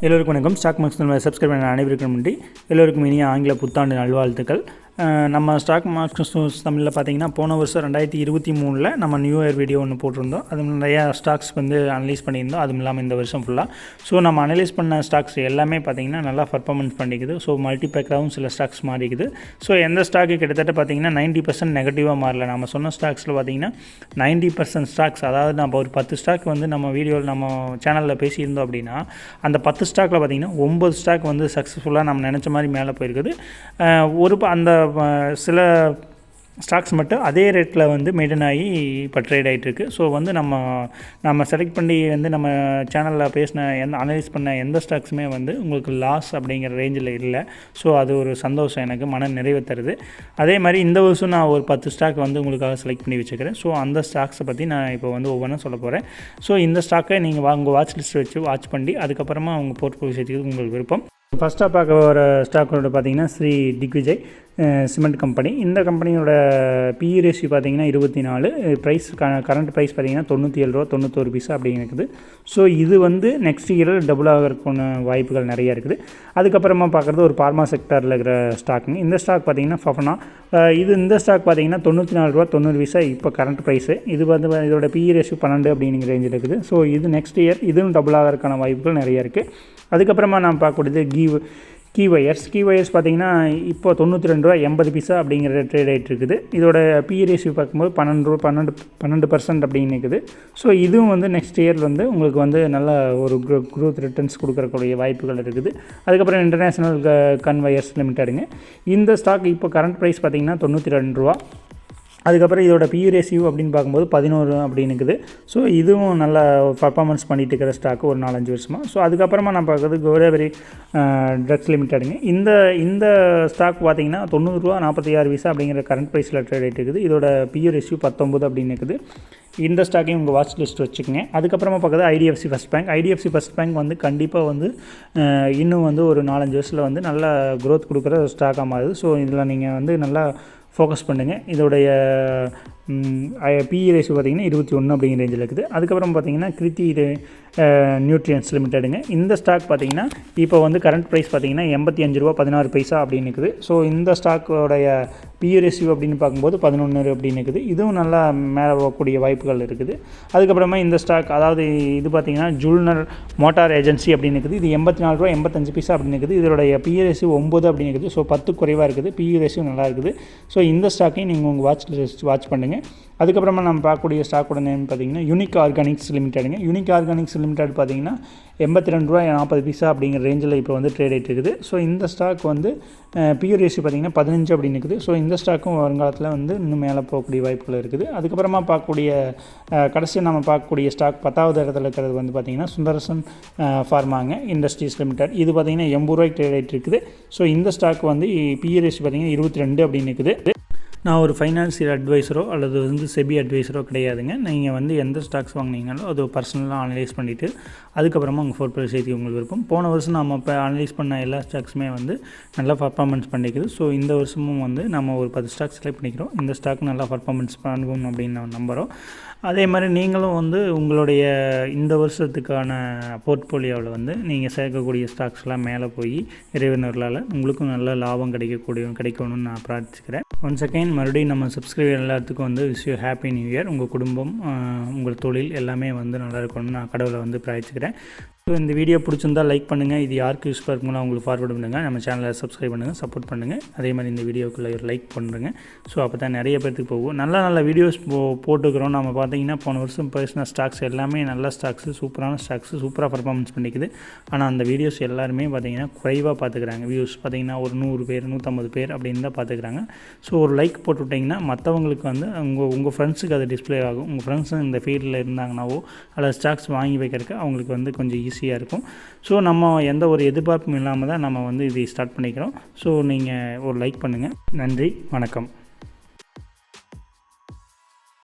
எல்லோருக்கும் வணக்கம். Stock marks subscribe பண்ண அனைவருக்கும் நன்றி. எல்லோருக்கும் இனிய ஆங்கில புத்தாண்டு நல்வாழ்த்துக்கள். நம்ம ஸ்டாக் மார்க்ஸ் நியூஸ் தமிழில் பார்த்தீங்கன்னா போன வருஷம் ரெண்டாயிரத்தி இருபத்தி மூணில் நம்ம நியூ இயர் வீடியோ ஒன்று போட்டிருந்தோம். அது நிறையா ஸ்டாக்ஸ் வந்து அனலைஸ் பண்ணியிருந்தோம். அதுவும் இல்லாமல் இந்த வருஷம் ஃபுல்லாக ஸோ நம்ம அனலைஸ் பண்ண ஸ்டாக்ஸ் எல்லாமே பார்த்தீங்கன்னா நல்லா பர்ஃபார்மன்ஸ் பண்ணிக்குது. ஸோ மல்டிபேக்கராகவும் சில ஸ்டாக்ஸ் மாறிக்குது. ஸோ எந்த ஸ்டாக்கு கிட்டத்தட்ட பார்த்தீங்கன்னா நைன்ட்டி பர்சன்ட் நெகட்டிவாக மாறல. நம்ம சொன்ன ஸ்டாக்ஸில் பார்த்தீங்கன்னா நைன்ட்டி பர்சன்ட் ஸ்டாக்ஸ் அதாவது நம்ம ஒரு பத்து ஸ்டாக் வந்து நம்ம வீடியோவில் நம்ம சேனலில் பேசியிருந்தோம் அப்படின்னா அந்த பத்து ஸ்டாக்கில் பார்த்தீங்கன்னா ஒம்பது ஸ்டாக் வந்து சக்ஸஸ்ஃபுல்லாக நம்ம நினச்ச மாதிரி மேலே போயிருக்குது. ஒரு ப- அந்த சில ஸ்டாக்ஸ் மட்டும் அதே ரேட்டில் வந்து மெயின்டைன் ஆகி இப்போ ட்ரேட் ஆகிட்டுருக்கு ஸோ வந்து நம்ம நம்ம செலக்ட் பண்ணி வந்து நம்ம சேனலில் பேசின எந்த அனலைஸ் பண்ண எந்த ஸ்டாக்ஸுமே வந்து உங்களுக்கு லாஸ் அப்படிங்கிற ரேஞ்சில் இல்லை. ஸோ அது ஒரு சந்தோஷம் எனக்கு மன நிறைவு தருது. அதே மாதிரி இந்த வருஷம் நான் ஒரு பத்து ஸ்டாக் வந்து உங்களுக்காக செலக்ட் பண்ணி வச்சுக்கிறேன். ஸோ அந்த ஸ்டாக்ஸை பற்றி நான் இப்போ வந்து ஒவ்வொன்றும் சொல்ல போகிறேன் ஸோ இந்த ஸ்டாக்கை நீங்கள் உங்கள் வாட்ச் லிஸ்ட் வச்சு வாட்ச் பண்ணி அதுக்கப்புறமா அவங்க போர்ட்ஃபோலியோ சேர்த்துக்கிறது உங்களுக்கு விருப்பம். ஃபஸ்ட்டாக பார்க்க வர ஸ்டாக்கோட பார்த்தீங்கன்னா ஸ்ரீ திக்விஜய். சிமெண்ட் கம்பெனி இந்த கம்பெனியோட பிஇ ரேஷியோ பார்த்தீங்கன்னா இருபத்தி நாலு ப்ரைஸ் க கரண்ட் ப்ரைஸ் பார்த்தீங்கன்னா தொண்ணூற்றி ஏழு ரூபா தொண்ணூத்தோரு பைசா அப்படிங்க இருக்குது. ஸோ இது வந்து நெக்ஸ்ட் இயரில் டபுள் ஆகிறதுக்கான வாய்ப்புகள் நிறைய இருக்குது. அதுக்கப்புறமா பார்க்குறது ஒரு பார்மா செக்டரில் இருக்கிற ஸ்டாக்குங்க இந்த ஸ்டாக் பார்த்தீங்கன்னா ஃபஃபனா இது இந்த ஸ்டாக் பார்த்தீங்கன்னா தொண்ணூற்றி நாலு ரூபா தொண்ணூறு பைசா இப்போ கரண்ட் ப்ரைஸு இது வந்து இதோட பிஇ ரேஷியோ பன்னெண்டு அப்படிங்கிற ரேஞ்சில் இருக்குது. ஸோ இது நெக்ஸ்ட் இயர் இதுவும் டபுள் ஆகிறதுக்கான வாய்ப்புகள் நிறைய இருக்குது. அதுக்கப்புறமா நான் பார்க்கக்கூடியது கீவ் கீ வயர்ஸ். கீ வயர்ஸ் பார்த்தீங்கன்னா இப்போ தொண்ணூற்றி ரெண்டு ரூபா எண்பது பைசா அப்படிங்கிற ட்ரேட் ஆகிட்டு இருக்குது. இதோட பிஇ ரேஷியோ பார்க்கும்போது பன்னெண்டு ரூபா பன்னெண்டு பன்னெண்டு பர்சன்ட் அப்படின்னு இருக்குது. ஸோ இதுவும் வந்து நெக்ஸ்ட் இயர் வந்து உங்களுக்கு வந்து நல்ல ஒரு க்ரோ க்ரோத் ரிட்டர்ன்ஸ் கொடுக்கறக்கூடிய வாய்ப்புகள் இருக்குது. அதுக்கப்புறம் இன்டர்நேஷ்னல் கன் வயர்ஸ் லிமிட்டடுங்க இந்த ஸ்டாக் இப்போ கரண்ட் ப்ரைஸ் பார்த்தீங்கன்னா தொண்ணூற்றி ரெண்டு ரூபா. அதுக்கப்புறம் இதோட பி ரேசியூ அப்படின்னு பார்க்கும்போது பதினோரு அப்படின்னு இருக்குது ஸோ இதுவும் நல்ல பர்ஃபார்மன்ஸ் பண்ணிட்டு இருக்கிற ஸ்டாக்கு ஒரு நாலஞ்சு வருஷமாக ஸோ அதுக்கப்புறமா நான் பார்க்குறது கோதாவரி ட்ரக்ஸ் லிமிட்டடுங்க இந்த இந்த ஸ்டாக் பார்த்தீங்கன்னா தொண்ணூறுரூவா நாற்பத்தி ஆறு வீசா அப்படிங்கிற கரண்ட் ப்ரைஸில் ட்ரேட் ஆகிட்டு இருக்குது. இதோட பியூ ரேஷியூ பத்தொம்பது அப்படின்னு இருக்குது இந்த ஸ்டாக்கையும் உங்கள் வாட்ச் லிஸ்ட் வச்சுக்கோங்க. அதுக்கப்புறமா பார்க்குறது IDFC First Bank IDFC First Bank வந்து கண்டிப்பாக வந்து இன்னும் வந்து ஒரு நாலஞ்சு வருஷத்தில் வந்து நல்லா க்ரோத் கொடுக்குற ஸ்டாக்காக மாறுது. ஸோ இதில் நீங்கள் வந்து நல்லா ஃபோக்கஸ் பண்ணுங்கள் இதோடைய பிஇ ரேஷியோ பார்த்தீங்கன்னா இருபத்தி ஒன்று அப்படிங்கிற ரேஞ்சில் இருக்குது. அதுக்கப்புறம் பார்த்தீங்கன்னா கிருத்தி இது நியூட்ரியன்ஸ் லிமிட்டடுங்க இந்த ஸ்டாக் பார்த்தீங்கன்னா இப்போ வந்து கரண்ட் ப்ரைஸ் பார்த்தீங்கன்னா எண்பத்தி அஞ்சு ரூபா பதினாறு பைசா அப்படின்னு இருக்குது. ஸோ இந்த ஸ்டாக்கோடைய பிஇ ரேஷியோ அப்படின்னு பார்க்கும்போது பதினொன்று அப்படின்னு இருக்குது. இதுவும் நல்லா மேலே போகக்கூடிய வாய்ப்புகள் இருக்குது. அதுக்கப்புறமா இந்த ஸ்டாக் அதாவது இது பார்த்தீங்கன்னா ஜூல்னர் மோட்டார் ஏஜென்சி அப்படின்னு இருக்குது. இது எண்பத்தி நாலு ரூபா எண்பத்தஞ்சு பைசா அப்படின்னு இருக்குது. இதோடைய பிஇ ரேஷியோ ஒம்பது அப்படின்னு இருக்குது. ஸோ பத்து குறைவாக இருக்குது. பிஇ ரேஷியோ நல்லா இருக்குது. ஸோ இந்த ஸ்டாக்கையும் நீங்கள் உங்கள் வாட்ச் லிஸ்ட் வாட்ச் பண்ணுங்கள் அதுக்கப்புறமா நம்ம பார்க்கக்கூடிய ஸ்டாக்கோட நேம் பார்த்தீங்கன்னா யூனிக் ஆர்கானிக்ஸ் லிமிட்டடுங்க யூனிக் ஆர்கானிக்ஸ் லிமிடெட் பார்த்தீங்கன்னா எண்பத்தி ரெண்டு ரூபா நாற்பது பைசா அப்படிங்கிற ரேஞ்சில் இப்போ வந்து ட்ரேட் ஆகிட்டு இருக்குது. ஸோ இந்த ஸ்டாக் வந்து பியூர் ரேஷியோ பார்த்தீங்கன்னா பதினஞ்சு அப்படின்னு இருக்குது ஸோ இந்த ஸ்டாக்கும் வருங்காலத்தில் வந்து இன்னும் மேலே போகக்கூடிய வாய்ப்புகள் இருக்குது. அதுக்கப்புறமா பார்க்கக்கூடிய கடைசியாக நம்ம பார்க்கக்கூடிய ஸ்டாக் பத்தாவது இடத்துல இருக்கிறது வந்து பார்த்திங்கன்னா சுந்தரசன் ஃபார்மாங்க இண்டஸ்ட்ரீஸ் லிமிடெட் இது பார்த்தீங்கன்னா எண்பது ரூபாய்க்கு ட்ரேட் ஆகிட்டு இருக்குது. ஸோ இந்த ஸ்டாக் வந்து பியூர் ரேஷியோ பார்த்தீங்கன்னா இருபத்தி ரெண்டு அப்படின்னு இருக்குது நான் ஒரு ஃபைனான்சியல் அட்வைஸரோ அல்லது வந்து செபி அட்வைஸரோ கிடையாதுங்க. நீங்கள் வந்து எந்த ஸ்டாக்ஸ் வாங்குனீங்களோ அது பர்சனலாக அனலைஸ் பண்ணிவிட்டு அதுக்கப்புறமா உங்கள் போர்ட்ஃபோலியோ சேர்த்து உங்களுக்கு விருப்பம். போன வருஷம் நம்ம இப்போ அனலைஸ் பண்ண எல்லா ஸ்டாக்ஸுமே வந்து நல்லா பர்ஃபார்மன்ஸ் பண்ணிக்குது. ஸோ இந்த வருஷமும் வந்து நம்ம ஒரு பத்து ஸ்டாக் செலக்ட் பண்ணிக்கிறோம். இந்த ஸ்டாக் நல்லா பர்ஃபார்மன்ஸ் பண்ணுவோம் அப்படின்னு நான் நம்புகிறோம் அதே மாதிரி நீங்களும் வந்து உங்களுடைய இந்த வருஷத்துக்கான போர்ட்ஃபோலியோவில் வந்து நீங்கள் சேர்க்கக்கூடிய ஸ்டாக்ஸ்லாம் மேலே போய் இறைவினர்களால் உங்களுக்கும் நல்ல லாபம் கிடைக்கக்கூடிய கிடைக்கணும்னு நான் பிரார்த்திக்கிறேன். ஒன் செகண்ட் மறுபடியும் நம்ம சப்ஸ்கிரைபர் எல்லாத்துக்கும் வந்து wish you happy new year உங்கள் குடும்பம் உங்கள் தொழில் எல்லாமே வந்து நல்லா இருக்கணும்னு நான் கடவுளை வந்து பிரார்த்திக்கிறேன் இந்த வீடியோ பிடிச்சிருந்தா லைக் பண்ணுங்கள் இது யாருக்கு யூஸ்ஃபுல்லாக இருக்குங்களோ அவங்களுக்கு ஃபார்வர்ட் பண்ணுங்கள் நம்ம சேனலை சப்ஸ்கிரைப் பண்ணுங்கள் சப்போர்ட் பண்ணுங்கள் அதே மாதிரி இந்த வீடியோக்குள்ளே ஒரு லைக் பண்ணுங்க ஸோ அப்போ தான் நிறைய பேர்த்துக்கு போகும். நல்ல நல்ல வீடியோஸ் போ போட்டுக்கிறோம். நம்ம பார்த்தீங்கன்னா போன வருஷம் பேசின ஸ்டாக்ஸ் எல்லாமே நல்ல ஸ்டாக்ஸு சூப்பரான ஸ்டாக்ஸு சூப்பராக பர்ஃபார்மன்ஸ் பண்ணிக்குது. ஆனால் அந்த வீடியோஸ் எல்லாருமே பார்த்தீங்கன்னா குறைவாக பார்த்துக்கிறாங்க. வியூஸ் பார்த்தீங்கன்னா ஒரு நூறு பேர் நூற்றம்பது பேர் அப்படின்னு தான் பார்த்துக்கிறாங்க. ஸோ ஒரு லைக் போட்டு விட்டிங்கன்னா மற்றவங்களுக்கு வந்து உங்கள் உங்கள் ஃப்ரெண்ட்ஸுக்கு அது டிஸ்ப்ளே ஆகும். உங்கள் ஃப்ரெண்ட்ஸும் இந்த ஃபீல்டில் இருந்தாங்கனாவோ அல்லது ஸ்டாக்ஸ் வாங்கி வைக்கிறதுக்கு அவங்களுக்கு வந்து கொஞ்சம் ஈஸி ஈஸியாக இருக்கும். ஸோ நம்ம எந்த ஒரு எதிர்பார்ப்பும் இல்லாமல் தான் நம்ம வந்து இதை ஸ்டார்ட் பண்ணிக்கிறோம். ஸோ நீங்கள் ஒரு லைக் பண்ணுங்கள் நன்றி வணக்கம்.